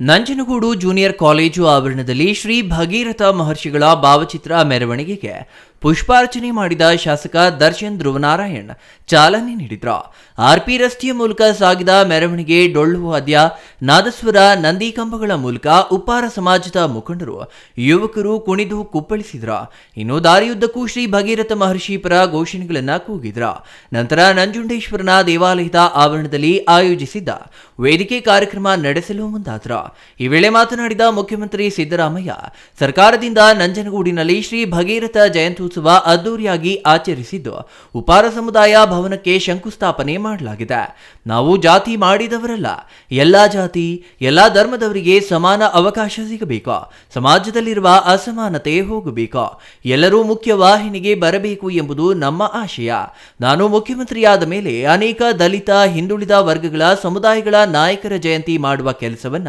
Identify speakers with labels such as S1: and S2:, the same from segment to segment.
S1: Nanjangud junior college ಆವರಣದಲ್ಲಿ ಶ್ರೀ ಭಗೀರಥ ಮಹರ್ಷಿಗಳ ಭಾವಚಿತ್ರ ಮೆರವಣಿಗೆಗೆ ಪುಷ್ಪಾರ್ಚನೆ ಮಾಡಿದ ಶಾಸಕ ದರ್ಶನ್ ಧ್ರುವನಾರಾಯಣ್ ಚಾಲನೆ ನೀಡಿದ್ರು. ಆರ್ಪಿ ರಸ್ತೆಯ ಮೂಲಕ ಸಾಗಿದ ಮೆರವಣಿಗೆ ಡೊಳ್ಳು ವಾದ್ಯ, ನಾದಸ್ವರ ನಂದಿ ಕಂಬಗಳ ಮೂಲಕ ಉಪ್ಪಾರ ಸಮಾಜದ ಮುಖಂಡರು, ಯುವಕರು ಕುಣಿದು ಕುಪ್ಪಳಿಸಿದ್ರು. ಇನ್ನು ದಾರಿಯುದ್ದಕ್ಕೂ ಶ್ರೀ ಭಗೀರಥ ಮಹರ್ಷಿ ಪರ ಘೋಷಣೆಗಳನ್ನ ಕೂಗಿದ್ರ. ನಂತರ ನಂಜುಂಡೇಶ್ವರನ ದೇವಾಲಯದ ಆವರಣದಲ್ಲಿ ಆಯೋಜಿಸಿದ್ದ ವೇದಿಕೆ ಕಾರ್ಯಕ್ರಮ ನಡೆಸಲು ಮುಂದಾದ್ರ. ಈ ವೇಳೆ ಮಾತನಾಡಿದ ಮುಖ್ಯಮಂತ್ರಿ ಸಿದ್ದರಾಮಯ್ಯ, ಸರ್ಕಾರದಿಂದ ನಂಜನಗೂಡಿನಲ್ಲಿ ಶ್ರೀ ಭಗೀರಥ ಜಯಂತ್ಯುತ್ಸವ ಅದ್ದೂರಿಯಾಗಿ ಆಚರಿಸಿದ್ದು, ಉಪಾರ ಸಮುದಾಯ ಭವನಕ್ಕೆ ಶಂಕುಸ್ಥಾಪನೆ ಮಾಡಲಾಗಿದೆ. ನಾವು ಜಾತಿ ಮಾಡಿದವರಲ್ಲ, ಎಲ್ಲಾ ಜಾತಿ, ಎಲ್ಲಾ ಧರ್ಮದವರಿಗೆ ಸಮಾನ ಅವಕಾಶ ಸಿಗಬೇಕು. ಸಮಾಜದಲ್ಲಿರುವ ಅಸಮಾನತೆ ಹೋಗಬೇಕು. ಎಲ್ಲರೂ ಮುಖ್ಯ ವಾಹಿನಿಗೆ ಬರಬೇಕು ಎಂಬುದು ನಮ್ಮ ಆಶಯ. ನಾನು ಮುಖ್ಯಮಂತ್ರಿಯಾದ ಮೇಲೆ ಅನೇಕ ದಲಿತ, ಹಿಂದುಳಿದ ವರ್ಗಗಳ ಸಮುದಾಯಗಳ ನಾಯಕರ ಜಯಂತಿ ಮಾಡುವ ಕೆಲಸವನ್ನ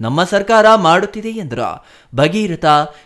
S1: ನಮ್ಮ ಸರ್ಕಾರ ಮಾಡುತ್ತಿದೆ ಎಂದರು. ಭಗೀರಥ,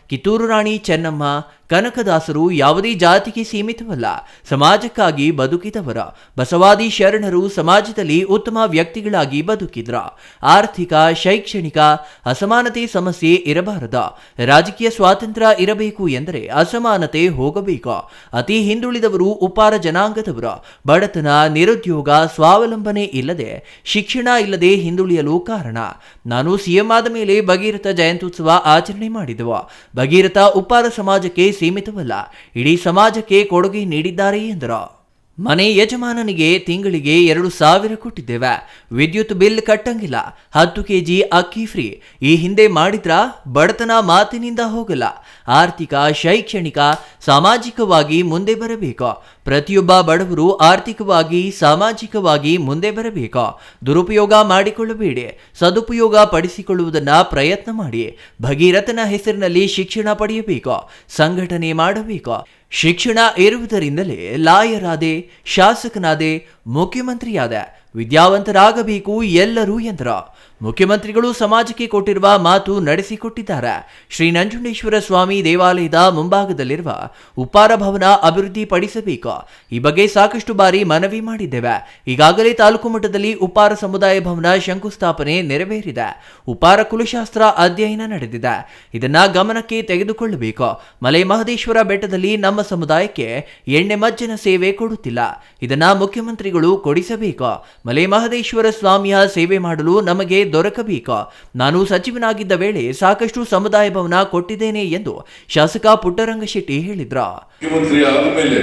S1: ಕಿತ್ತೂರು ರಾಣಿ ಚೆನ್ನಮ್ಮ, ಕನಕದಾಸರು ಯಾವುದೇ ಜಾತಿಗೆ ಸೀಮಿತವಲ್ಲ. ಸಮಾಜಕ್ಕಾಗಿ ಬದುಕಿದವರ. ಬಸವಾದಿ ಶರಣರು ಸಮಾಜದಲ್ಲಿ ಉತ್ತಮ ವ್ಯಕ್ತಿಗಳಾಗಿ ಬದುಕಿದ್ರ. ಆರ್ಥಿಕ, ಶೈಕ್ಷಣಿಕ ಅಸಮಾನತೆ ಸಮಸ್ಯೆ ಇರಬಾರದ. ರಾಜಕೀಯ ಸ್ವಾತಂತ್ರ್ಯ ಇರಬೇಕು ಎಂದರೆ ಅಸಮಾನತೆ ಹೋಗಬೇಕು. ಅತಿ ಹಿಂದುಳಿದವರು ಉಪಾರ ಜನಾಂಗದವರ. ಬಡತನ, ನಿರುದ್ಯೋಗ, ಸ್ವಾವಲಂಬನೆ ಇಲ್ಲದೆ ಶಿಕ್ಷಣ ಇಲ್ಲದೆ ಹಿಂದುಳಿಯಲು ಕಾರಣ. ನಾನು ಸಿಎಂ ಆದ ಮೇಲೆ ಭಗೀರಥ ಜಯಂತ್ಯುತ್ಸವ ಆಚರಣೆ ಮಾಡಿದವ. ಭಗೀರಥ ಉಪ್ಪಾರ ಸಮಾಜಕ್ಕೆ ಸೀಮಿತವಲ್ಲ, ಇಡೀ ಸಮಾಜಕ್ಕೆ ಕೊಡುಗೆ ನೀಡಿದ್ದಾರೆ ಎಂದರು. ಮನೆ ಯಜಮಾನನಿಗೆ ತಿಂಗಳಿಗೆ ಎರಡು ಸಾವಿರ ಕೊಟ್ಟಿದ್ದೇವೆ. ವಿದ್ಯುತ್ ಬಿಲ್ ಕಟ್ಟಂಗಿಲ್ಲ. ಹತ್ತು ಕೆಜಿ ಅಕ್ಕಿ ಫ್ರೀ. ಈ ಹಿಂದೆ ಮಾಡಿದ್ರ ಬಡತನ ಮಾತಿನಿಂದ ಹೋಗಲ್ಲ. ಆರ್ಥಿಕ, ಶೈಕ್ಷಣಿಕ, ಸಾಮಾಜಿಕವಾಗಿ ಮುಂದೆ ಬರಬೇಕು. ಪ್ರತಿಯೊಬ್ಬ ಬಡವರು ಆರ್ಥಿಕವಾಗಿ, ಸಾಮಾಜಿಕವಾಗಿ ಮುಂದೆ ಬರಬೇಕು. ದುರುಪಯೋಗ ಮಾಡಿಕೊಳ್ಳಬೇಡಿ. ಸದುಪಯೋಗ ಪಡಿಸಿಕೊಳ್ಳುವುದನ್ನ ಪ್ರಯತ್ನ ಮಾಡಿ. ಭಗೀರಥನ ಹೆಸರಿನಲ್ಲಿ ಶಿಕ್ಷಣ ಪಡೆಯಬೇಕು. ಸಂಘಟನೆ ಮಾಡಬೇಕು. ಶಿಕ್ಷಣ ಇರುವುದರಿಂದಲೇ ಲಾಯರಾದೆ ಶಾಸಕನಾದೆ ಮುಖ್ಯಮಂತ್ರಿಯಾದ ವಿದ್ಯಾವಂತರಾಗಬೇಕು ಎಲ್ಲರೂ ಎಂದರು. ಮುಖ್ಯಮಂತ್ರಿಗಳು ಸಮಾಜಕ್ಕೆ ಕೊಟ್ಟಿರುವ ಮಾತು ನಡೆಸಿಕೊಟ್ಟಿದ್ದಾರೆ. ಶ್ರೀ ನಂಜುಂಡೇಶ್ವರ ಸ್ವಾಮಿ ದೇವಾಲಯದ ಮುಂಭಾಗದಲ್ಲಿರುವ ಉಪ್ಪಾರ ಭವನ ಅಭಿವೃದ್ಧಿಪಡಿಸಬೇಕು ಈ ಬಗ್ಗೆ ಸಾಕಷ್ಟು ಬಾರಿ ಮನವಿ ಮಾಡಿದ್ದೇವೆ. ಈಗಾಗಲೇ ತಾಲೂಕು ಮಟ್ಟದಲ್ಲಿ ಉಪ್ಪಾರ ಸಮುದಾಯ ಭವನ ಶಂಕುಸ್ಥಾಪನೆ ನೆರವೇರಿದೆ. ಉಪ್ಪಾರ ಕುಲಶಾಸ್ತ್ರ ಅಧ್ಯಯನ ನಡೆದಿದೆ. ಇದನ್ನ ಗಮನಕ್ಕೆ ತೆಗೆದುಕೊಳ್ಳಬೇಕು. ಮಲೆ ಮಹದೇಶ್ವರ ಬೆಟ್ಟದಲ್ಲಿ ನಮ್ಮ ಸಮುದಾಯಕ್ಕೆ ಎಣ್ಣೆ ಮಜ್ಜನ ಸೇವೆ ಕೊಡುತ್ತಿಲ್ಲ. ಇದನ್ನ ಮುಖ್ಯಮಂತ್ರಿಗಳು ಕೊಡಿಸಬೇಕು. ಮಲೆ ಮಹದೇಶ್ವರ ಸ್ವಾಮಿಯ ಸೇವೆ ಮಾಡಲು ನಮಗೆ ದೊರಕಬೇಕು. ನಾನು ಸಚಿವನಾಗಿದ್ದ ವೇಳೆ ಸಾಕಷ್ಟು ಸಮುದಾಯ ಭವನ ಕೊಟ್ಟಿದ್ದೇನೆ ಎಂದು ಶಾಸಕ ಪುಟ್ಟರಂಗಶೆಟ್ಟಿ ಹೇಳಿದ್ರ.
S2: ಮುಖ್ಯಮಂತ್ರಿ ಆದಮೇಲೆ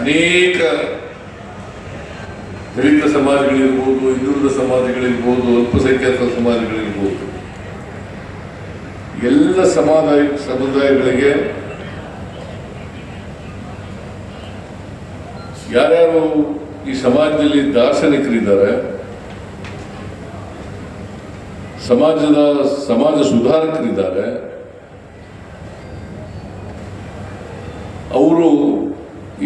S2: ಅನೇಕ ದಲಿತ ಸಮಾಜಗಳಿರ್ಬೋದು, ಹಿಂದುಳಿದ ಸಮಾಜಗಳಿರ್ಬೋದು, ಅಲ್ಪಸಂಖ್ಯಾತ ಸಮಾಜಗಳಿರ್ಬೋದು. ಎಲ್ಲ ಸಮಾಜ ಸಮುದಾಯಗಳಿಗೆ ಯಾರ್ಯಾರು ಈ ಸಮಾಜದಲ್ಲಿ ದಾರ್ಶನಿಕರಿದ್ದಾರೆ. ಸಮಾಜದ, ಸಮಾಜ ಸುಧಾರಕರಿದ್ದಾರೆ. ಅವರು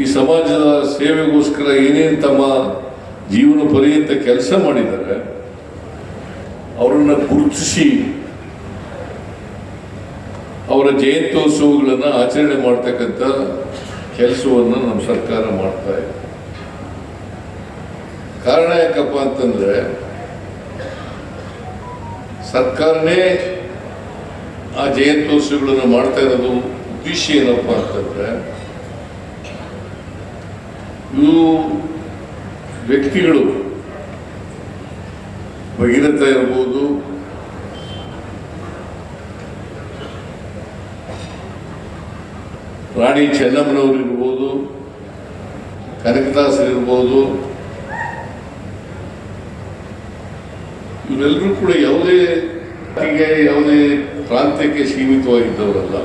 S2: ಈ ಸಮಾಜದ ಸೇವೆಗೋಸ್ಕರ ಏನೇನು ತಮ್ಮ ಜೀವನ ಪರ್ಯಂತ ಕೆಲಸ ಮಾಡಿದ್ದಾರೆ. ಅವರನ್ನು ಗುರುತಿಸಿ ಅವರ ಜಯಂತ್ಯೋತ್ಸವಗಳನ್ನು ಆಚರಣೆ ಮಾಡ್ತಕ್ಕಂಥ ಕೆಲಸವನ್ನು ನಮ್ಮ ಸರ್ಕಾರ ಮಾಡ್ತಾ ಇದೆ. ಕಾರಣ ಯಾಕಪ್ಪ ಅಂತಂದ್ರೆ ಸರ್ಕಾರನೇ ಆ ಜಯಂತ್ಯೋತ್ಸವಗಳನ್ನು ಮಾಡ್ತಾ ಇರೋದು ಉದ್ದೇಶ ಏನಪ್ಪ ಅಂತಂದ್ರೆ ಇವು ವ್ಯಕ್ತಿಗಳು ಭಗೀರಥ ಇರ್ಬೋದು, ರಾಣಿ ಚೆನ್ನಮ್ಮನವರು ಇರ್ಬೋದು ಕನಕದಾಸರಿರ್ಬೋದು ಇವರೆಲ್ಲರೂ ಕೂಡ ಯಾವುದೇ ಹೀಗೆ ಯಾವುದೇ ಪ್ರಾಂತ್ಯಕ್ಕೆ ಸೀಮಿತವಾಗಿದ್ದವರಲ್ಲ.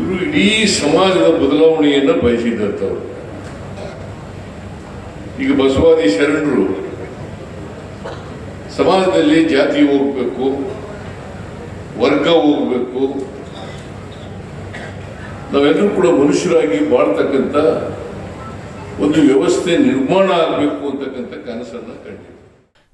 S2: ಇವರು ಇಡೀ ಸಮಾಜದ ಬದಲಾವಣೆಯನ್ನು ಬಯಸಿದಂಥವ್ರು ಈಗ ಬಸವಾದಿ ಶರಣರು ಸಮಾಜದಲ್ಲಿ ಜಾತಿ ಹೋಗ್ಬೇಕು, ವರ್ಗ ಹೋಗ್ಬೇಕು. ನಾವೆಲ್ಲರೂ ಕೂಡ ಮನುಷ್ಯರಾಗಿ ಬಾಳ್ತಕ್ಕಂಥ ಒಂದು ವ್ಯವಸ್ಥೆ ನಿರ್ಮಾಣ ಆಗಬೇಕು ಅಂತಕ್ಕಂಥ ಕನಸನ್ನು ಕಂಡಿದ್ದೀವಿ.